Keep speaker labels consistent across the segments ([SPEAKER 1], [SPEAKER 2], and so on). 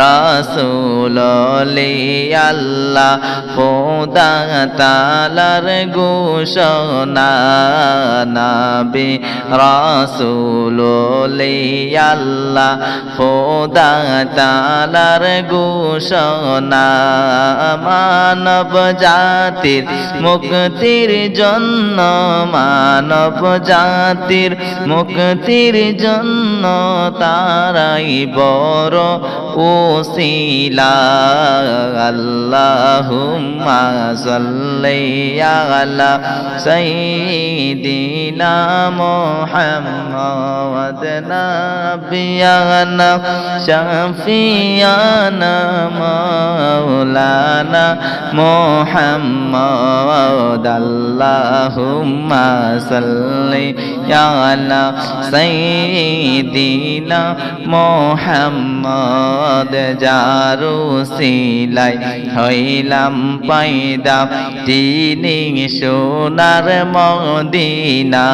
[SPEAKER 1] রসুলি আল্লাহ পোদা তালার ঘোষণা, নাবি রসুলি আল্লাহ পোদা ঘোষণা, মানব জাতির মুক্তির জন্য, মানব জাতির মুক্তির জন্য তারাই বড় ওসিলা আল্লাহুম্মা সাল্লি আলা সাইয়্যিদিনা মুহাম্মাদ নাবিয়ানা শাফিয়ানা মাওলানা মুহাম্মদ আল্লাহুম্মা সাল্লি আলা সাইয়্যিদিনা মোহাম্মদ যারু সিলাই হইলাম পাইদা তিনি সোনার মদিনা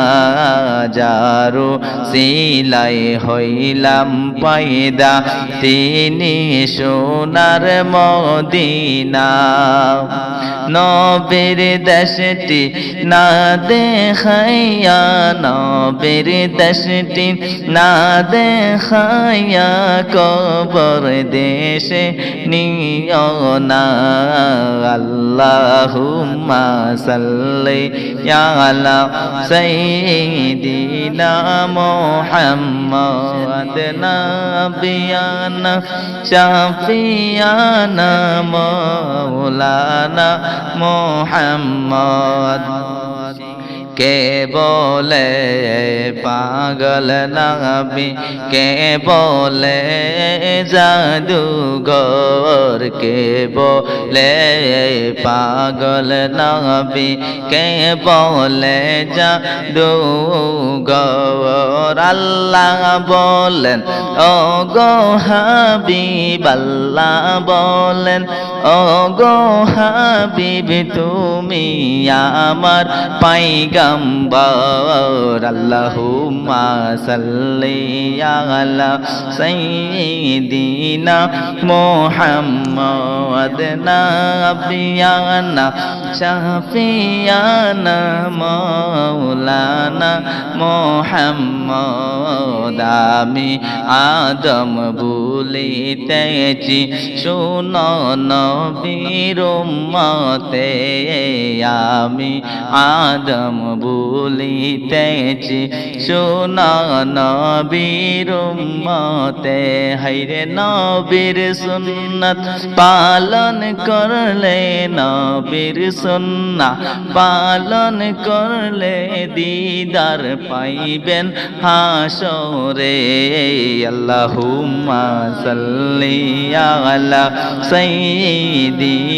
[SPEAKER 1] যারু সিলাই হইলাম পাইদা তিনি সোনার মদিনা নবের দেশটি না দেখাইয়া, নবের দেশটি না দেখাইয়া কবর দেশে নিও না। আল্লাহুম্মা সাল্লি আলা সাইয়্যিদিনা মুহাম্মদ নাবিয়ানা, শাফিয়ানা মাওলানা মুহাম্মদ কে বলে পাগল নাবি? কে বলে জাদুগর কে বলে পাগল নাবি? কে বলে জাদুগর আল্লাহ বলেন ও গো হাবিব, আল্লাহ বলেন ও গো তুমি আমার পাইগাম্বর আল্লাহুম্মা সাল্লি আলা সাইয়্যিদিনা মুহাম্মদ নাবিয়ানা শাফিয়ানা মাওলানা মুহাম্মদ আমি আদম বলিতেছি শুনো নবীর উম্মতে আমি আদম বলিতেছি শুনো নবীর উম্মতে হাইরে নবীর সুন্নত পালন করলে, নবীর সুন্না পালন করলে দিদার পাইবেন হাসরে। আল্লাহুম্মা সাল্লি আলা সাইয়্যিদিনা